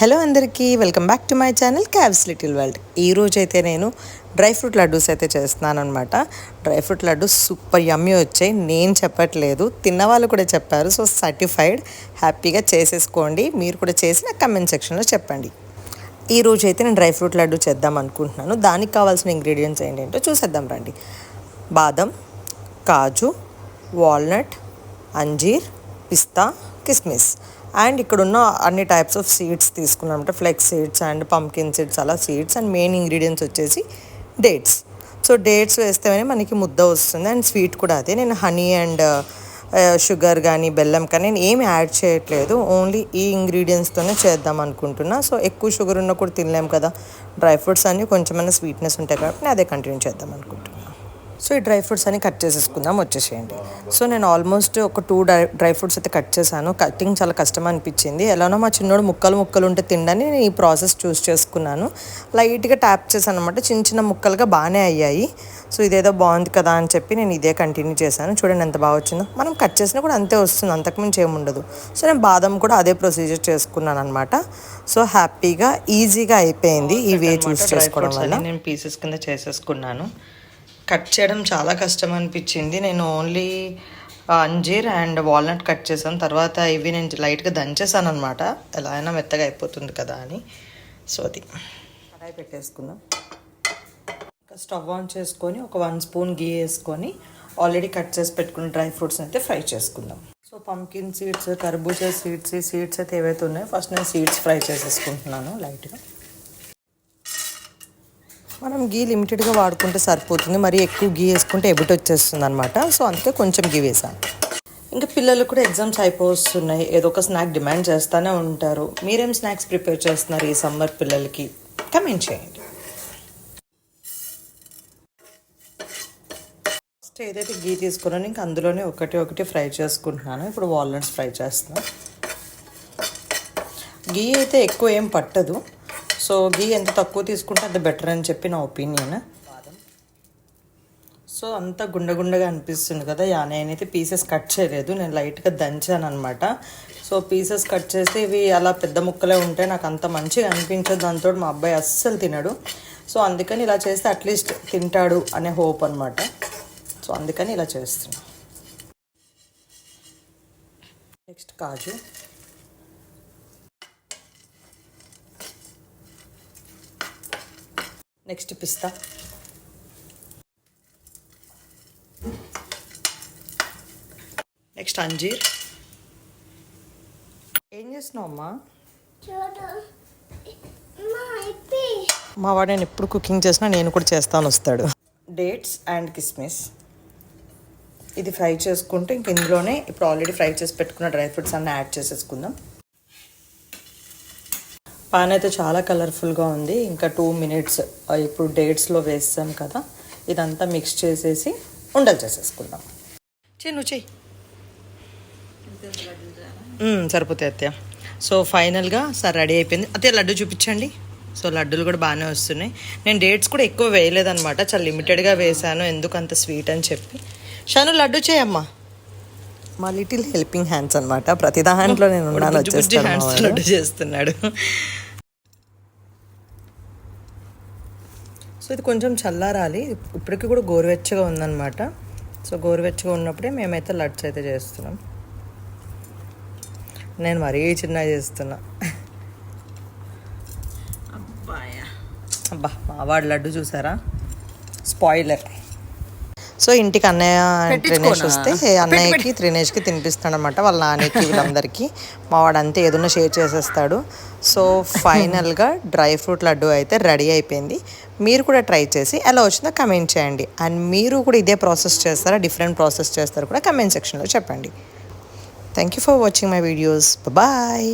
Hello అందరికీ welcome back to my channel cabs little world ఈ రోజైతే నేను డ్రై ఫ్రూట్ లడ్డూస్ అయితే చేస్తున్నాను అనమాట dry fruit laddoos super yummy వచ్చాయి. నేను చెప్పట్లేదు తిన్న వాళ్ళు కూడా చెప్పారు. సో సర్టిఫైడ్ హ్యాపీగా చేసేసుకోండి. మీరు కూడా చేసి నా కమెంట్ సెక్షన్లో చెప్పండి. ఈ రోజు అయితే నేను డ్రై ఫ్రూట్ లడ్డు చేద్దాం అనుకుంటున్నాను. దానికి కావాల్సిన ఇంగ్రీడియంట్స్ ఏంటంటే చూసేద్దాం రండి. బాదం కాజు వాల్నట్ అంజీర్ పిస్తా కిస్మిస్. అండ్ ఇక్కడ ఉన్న అన్ని టైప్స్ ఆఫ్ సీడ్స్ తీసుకున్నాం. అంటే flax seeds and pumpkin seeds అలా సీడ్స్ అండ్ మెయిన్ ఇంగ్రీడియంట్స్ వచ్చేసి డేట్స్ సో డేట్స్ వేస్తేనే మనకి ముద్ద వస్తుంది అండ్ స్వీట్ కూడా అదే. నేను హనీ అండ్ షుగర్ కానీ బెల్లం కానీ నేను ఏమి యాడ్ చేయట్లేదు. ఓన్లీ ఈ ఇంగ్రీడియంట్స్తోనే చేద్దాం అనుకుంటున్నా. సో ఎక్కువ షుగర్ ఉన్నా కూడా తినలేం కదా. డ్రై ఫ్రూట్స్ అన్నీ కొంచెమైనా స్వీట్నెస్ ఉంటాయి కాబట్టి నేను అదే కంటిన్యూ చేద్దాం అనుకుంటున్నాను సో ఈ డ్రై ఫ్రూట్స్ అన్ని కట్ చేసేసుకుందాం వచ్చేసేయండి. సో నేను ఆల్మోస్ట్ ఒక టూ డ్రై డ్రై ఫ్రూట్స్ అయితే కట్ చేశాను. కటింగ్ చాలా కష్టం అనిపించింది. ఎలానో మా చిన్నోడు ముక్కలు ముక్కలు ఉంటే తినడానికి నేను ఈ ప్రాసెస్ చూస్ చేసుకున్నాను. లైట్గా ట్యాప్ చేశాను అనమాట చిన్న చిన్న ముక్కలుగా బాగానే అయ్యాయి. సో ఇదేదో బాగుంది కదా అని చెప్పి నేను ఇదే కంటిన్యూ చేశాను. చూడండి ఎంత బాగా వచ్చిందో. మనం కట్ చేసినా కూడా అంతే వస్తుంది. అంతకుమించి ఏముండదు సో నేను బాదం కూడా అదే ప్రొసీజర్ చేసుకున్నాను అనమాట సో హ్యాపీగా ఈజీగా అయిపోయింది ఈ వే చూస్ చేసుకోవడం వల్ల. నేను పీసెస్ కింద చేసేసుకున్నాను. కట్ చేయడం చాలా కష్టం అనిపించింది. నేను ఓన్లీ అంజీర్ అండ్ వాల్నట్ కట్ చేశాను. తర్వాత ఇవి నేను లైట్గా దంచేసాను అనమాట ఎలా అయినా మెత్తగా అయిపోతుంది కదా అని. సో అది. కడాయి పెట్టేసుకుందాం. స్టవ్ ఆన్ చేసుకొని ఒక వన్ స్పూన్ గీ వేసుకొని ఆల్రెడీ కట్ చేసి పెట్టుకున్న డ్రై ఫ్రూట్స్ అయితే ఫ్రై చేసుకుందాం. సో పంకిన్ సీడ్స్ కర్బూజా సీడ్స్ ఈ సీడ్స్ అయితే ఏవైతే ఉన్నాయో ఫస్ట్ నేను సీడ్స్ ఫ్రై చేసేసుకుంటున్నాను లైట్గా మనం గీ లిమిటెడ్గా వాడుకుంటే సరిపోతుంది. మరి ఎక్కువ గీ వేసుకుంటే ఎబిట్ వచ్చేస్తుంది అనమాట సో అందుకే కొంచెం గీ వేసాను ఇంకా పిల్లలు కూడా ఎగ్జామ్స్ అయిపోతున్నాయి ఏదో ఒక స్నాక్ డిమాండ్ చేస్తూనే ఉంటారు. మీరేం స్నాక్స్ ప్రిపేర్ చేస్తున్నారు ఈ సమ్మర్ పిల్లలకి? కమెంట్ చేయండి. ఫస్ట్ ఏదైతే గీ తీసుకున్నానో ఇంకా అందులోనే ఒకటి ఒకటి ఫ్రై చేసుకుంటున్నాను. ఇప్పుడు వాల్నట్స్ ఫ్రై చేస్తున్నాను గీ అయితే ఎక్కువ ఏం పట్టదు. సో గీ ఎంత తక్కువ తీసుకుంటే అంత బెటర్ అని చెప్పి నా ఒపీనియన్. సో అంత గుండగుండగా అనిపిస్తుంది కదా యా నేనైతే పీసెస్ కట్ చేయలేదు నేను లైట్గా దంచాను అనమాట సో పీసెస్ కట్ చేస్తే ఇవి అలా పెద్ద ముక్కలే ఉంటే నాకు అంత మంచిగా అనిపించదు దాంతో మా అబ్బాయి అస్సలు తినడు. సో అందుకని ఇలా చేస్తే అట్లీస్ట్ తింటాడు అనే హోప్ అనమాట సో అందుకని ఇలా చేస్తున్నా. నెక్స్ట్ కాజు. నెక్స్ట్ పిస్తా. నెక్స్ట్ అంజీర్. ఏం చేస్తున్నావు మా వాడు నేను ఎప్పుడు కుకింగ్ చేసినా నేను కూడా చేస్తాను వస్తాడు. డేట్స్ అండ్ కిస్మిస్. ఇది ఫ్రై చేసుకుంటే ఇంక ఇందులోనే ఇప్పుడు ఆల్రెడీ ఫ్రై చేసి పెట్టుకున్న డ్రై ఫ్రూట్స్ అన్నీ యాడ్ చేసేసుకుందాం. పాన్ అయితే చాలా కలర్ఫుల్గా ఉంది. ఇంకా టూ మినిట్స్ ఇప్పుడు డేట్స్లో వేస్తాం కదా. ఇదంతా మిక్స్ చేసేసి ఉండలు చేసేసుకుందాం. చెయ్యి నువ్వు చెయ్యి. సరిపోతాయి అత్తయ్య. సో ఫైనల్గా సార్ రెడీ అయిపోయింది. అత్తయ్య లడ్డు చూపించండి. సో లడ్డూలు కూడా బాగానే వస్తున్నాయి. నేను డేట్స్ కూడా ఎక్కువ వేయలేదనమాట చాలా లిమిటెడ్గా వేసాను ఎందుకు అంత స్వీట్ అని చెప్పి. షాను లడ్డు చేయమ్మా మా లిటిల్ హెల్పింగ్ హ్యాండ్స్ అనమాట ప్రతి దాంట్లో నేను ఉన్నాను హ్యాండ్స్ లడ్డు చేస్తున్నాడు. సో ఇది కొంచెం చల్లారాలి. ఇప్పటికి కూడా గోరువెచ్చగా ఉందన్నమాట. సో గోరువెచ్చగా ఉన్నప్పుడే మేమైతే లడ్స్ అయితే చేస్తున్నాం. నేను మరీ చిన్నగా చేస్తున్నా. అబ్బా మావాడు లడ్డు చూసారా? స్పాయిలర్. సో ఇంటికి అన్నయ్య త్రినేష్ వస్తే అన్నయ్యకి త్రినేష్కి తినిపిస్తాడు అనమాట వాళ్ళ నాన్నకి వీళ్ళందరికీ. మా వాడు అంతే ఏదైనా షేర్ చేసేస్తాడు. సో ఫైనల్గా డ్రై ఫ్రూట్ లడ్డు అయితే రెడీ అయిపోయింది. మీరు కూడా ట్రై చేసి ఎలా వచ్చిందో కమెంట్ చేయండి. అండ్ మీరు కూడా ఇదే ప్రాసెస్ చేస్తారా? డిఫరెంట్ ప్రాసెస్ చేస్తారా కూడా కమెంట్ సెక్షన్లో చెప్పండి. Thank you for watching my videos bye